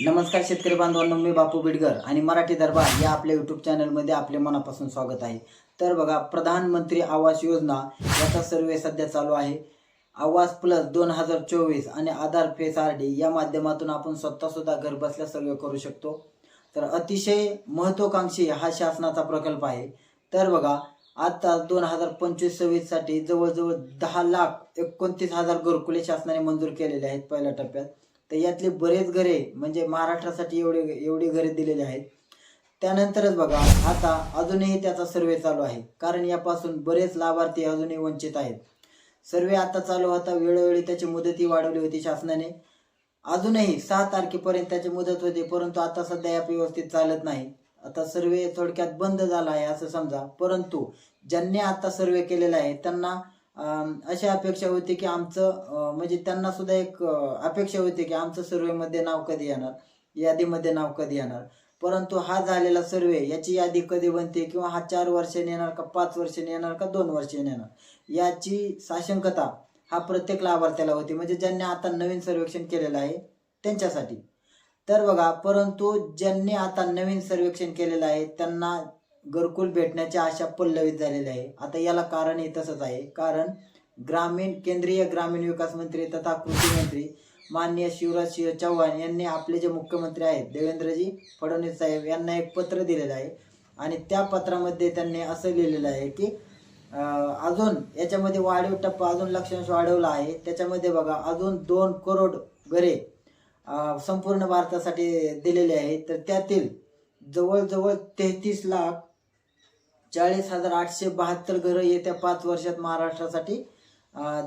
नमस्कार शेतकरी बांधवांनो मी बापू बिडगर आणि मराठी दरबार या आपल्या युट्यूब चॅनलमध्ये आपले मनापासून स्वागत आहे. तर बघा प्रधानमंत्री आवास योजना याचा सर्वे सध्या चालू आहे. आवास प्लस दोन हजार चोवीस आणि आधार फेस आर डी या माध्यमातून आपण स्वतःसुद्धा घरबसल्या घर बसल्या सर्वे करू शकतो. तर अतिशय महत्वाकांक्षी हा शासनाचा प्रकल्प आहे. तर बघा आता दोन हजार पंचवीस सव्वीससाठी जवळजवळ दहा लाख एकोणतीस हजार घरकुले शासनाने मंजूर केलेले आहेत पहिल्या टप्प्यात. तर यातले बरेच घरे म्हणजे महाराष्ट्रासाठी एवढे एवढी घरे दिलेले आहेत. त्यानंतरच बघा आता अजूनही त्याचा सर्वे चालू आहे. कारण यापासून बरेच लाभार्थी अजूनही वंचित आहेत. सर्वे आता चालू होता वेळोवेळी त्याची मुदतही वाढवली होती शासनाने. अजूनही सहा तारखेपर्यंत त्याची मुदत होती परंतु आता सध्या या व्यवस्थित चालत नाही. आता सर्वे थोडक्यात बंद झाला आहे असं समजा. परंतु ज्यांनी आता सर्वे केलेला आहे त्यांना अशी अपेक्षा होती की आमचं म्हणजे त्यांना सुद्धा एक अपेक्षा होती की आमचं सर्वेमध्ये नाव कधी येणार? यादीमध्ये नाव कधी येणार? परंतु हा झालेला सर्वे याची यादी कधी बनते किंवा हा चार वर्षांनी येणार का पाच वर्षाने येणार का दोन वर्षाने येणार? याची साशंकता हा प्रत्येक लाभार्थ्याला होती. म्हणजे ज्यांनी आता नवीन सर्वेक्षण केलेलं आहे त्यांच्यासाठी. तर बघा परंतु ज्यांनी आता नवीन सर्वेक्षण केलेलं आहे त्यांना घरकुल भेटण्याची आशा पल्लवित झालेली आहे. आता याला कारणही तसंच आहे. कारण ग्रामीण केंद्रीय ग्रामीण विकास मंत्री तथा कृषी मंत्री माननीय शिवराज सिंह चौहान यांनी आपले जे मुख्यमंत्री आहेत देवेंद्रजी फडणवीस साहेब यांना एक पत्र दिलेलं आहे. आणि त्या पत्रामध्ये त्यांनी असं लिहिलेलं आहे की अजून याच्यामध्ये वाढीव टप्पा अजून लक्षांश वाढवला आहे. त्याच्यामध्ये बघा अजून दोन करोड घरे संपूर्ण भारतासाठी दिलेले आहेत. तर त्यातील जवळजवळ तेहतीस लाख चाळीस हजार आठशे बहात्तर घरं येत्या पाच वर्षात महाराष्ट्रासाठी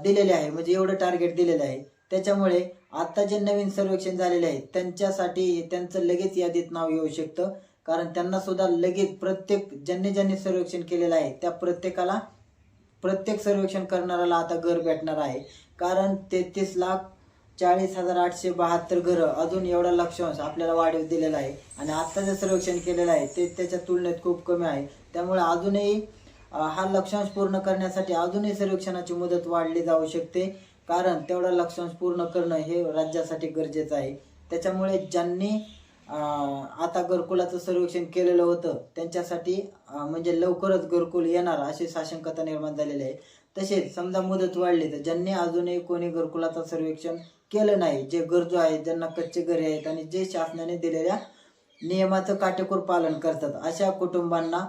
दिलेले आहे. म्हणजे एवढं टार्गेट दिलेलं आहे. त्याच्यामुळे आता जे नवीन सर्वेक्षण झालेले आहे त्यांच्यासाठी त्यांचं लगेच यादीत नाव येऊ शकतं. कारण त्यांना सुद्धा लगेच प्रत्येक ज्यांनी ज्यांनी सर्वेक्षण केलेलं आहे त्या प्रत्येकाला प्रत्येक सर्वेक्षण करणाऱ्याला आता घर भेटणार आहे. कारण तेहतीस लाख चाळीस हजार आठशे बहात्तर घरं. अजून एवढा लक्षांश आपल्याला वाढीव दिलेला आहे. आणि आत्ता जे सर्वेक्षण केलेलं आहे ते त्याच्या तुलनेत खूप कमी आहे. त्यामुळे अजूनही हा लक्षांश पूर्ण करण्यासाठी अजूनही सर्वेक्षणाची मुदत वाढली जाऊ शकते. कारण तेवढा लक्षांश पूर्ण करणं हे राज्यासाठी गरजेचं आहे. त्याच्यामुळे ज्यांनी आता घरकुलाचं सर्वेक्षण केलेलं होतं त्यांच्यासाठी म्हणजे लवकरच घरकुल येणार अशी साशंकता निर्माण झालेली आहे. तसेच समजा मुदत वाढली तर ज्यांनी अजूनही कोणी घरकुलाचं सर्वेक्षण केलं नाही. जे गरजू आहेत ज्यांना कच्चे घरे आहेत आणि जे शासनाने दिलेल्या नियमाचं काटेकोर पालन करतात अशा कुटुंबांना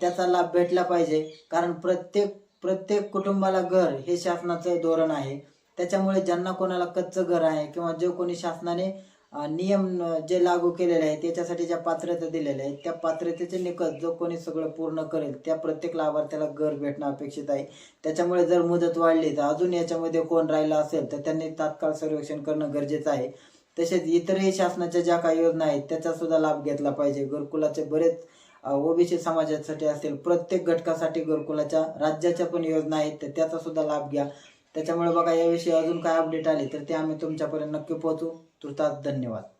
त्याचा लाभ भेटला पाहिजे. कारण प्रत्येक प्रत्येक कुटुंबाला घर हे शासनाचं धोरण आहे. त्याच्यामुळे ज्यांना कोणाला कच्चं घर आहे किंवा जे कोणी शासनाने नियम जे लागू केलेले आहेत त्याच्यासाठी ज्या पात्रता दिलेल्या आहेत त्या पात्रतेचे निकष जो कोणी सगळं पूर्ण करेल त्या प्रत्येक लाभार्थ्याला घर भेटणं अपेक्षित आहे. त्याच्यामुळे जर मुदत वाढली तर अजून याच्यामध्ये कोण राहिला असेल तर त्यांनी तात्काळ सर्वेक्षण करणं गरजेचं आहे. तसेच इतरही शासनाच्या ज्या काही योजना आहेत त्याचा सुद्धा लाभ घेतला पाहिजे. घरकुलाचे बरेच ओबीसी समाजासाठी असेल प्रत्येक घटकासाठी घरकुलाच्या राज्याच्या पण योजना आहेत तर त्याचा सुद्धा लाभ घ्या. त्याच्यामुळे बघा याविषयी अजून काय अपडेट आले तर ते आम्ही तुमच्यापर्यंत नक्की पोहोचू. तुर्तास धन्यवाद.